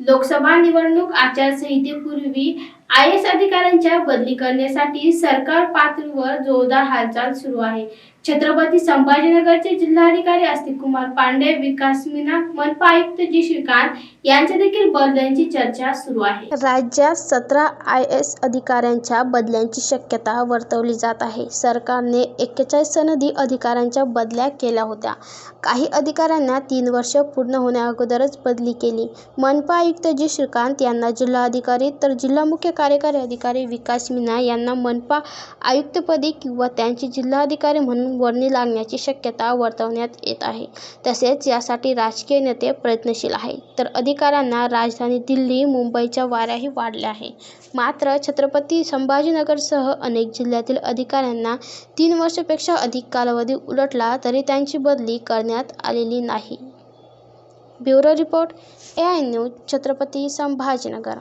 लोकसभा निवडणूक आचारसंहितेपूर्वी I S अधिकाऱ्यांच्या बदली करण्यासाठी सरकार पातळीवर जोरदार हालचाल सुरू आहे. छत्रपती संभाजीनगरचे जिल्हाधिकारी अस्तिक कुमार पांडे विकास मीना मनपा आयुक्त जी श्रीकांत यांच्या देखील बदल्यांची चर्चा सुरू आहे. राज्यात सतरा आय एस अधिकाऱ्यांच्या बदल्यांची शक्यता वर्तवली जात आहे. सरकारने एक्केचाळीस सनदी अधिकाऱ्यांच्या बदल्या केल्या होत्या. काही अधिकाऱ्यांना तीन वर्ष पूर्ण होण्या अगोदरच बदली केली. मनपा आयुक्त जी श्रीकांत यांना जिल्हाधिकारी तर जिल्हा मुख्य कार्यकारी अधिकारी विकास मीना यांना मनपा आयुक्तपदी किंवा त्यांची जिल्हाधिकारी म्हणून वर्णी लागण्याची शक्यता वर्तवण्यात येत आहे. तसेच यासाठी राजकीय नेते प्रयत्नशील आहेत. तर अधिकाऱ्यांना राजधानी दिल्ली मुंबईच्या वाऱ्याही वाढल्या आहे. मात्र छत्रपती संभाजीनगरसह अनेक जिल्ह्यातील अधिकाऱ्यांना तीन वर्षापेक्षा अधिक कालावधी उलटला तरी त्यांची बदली करण्यात आलेली नाही. Bureau report A I news Chhatrapati Sambhajinagar.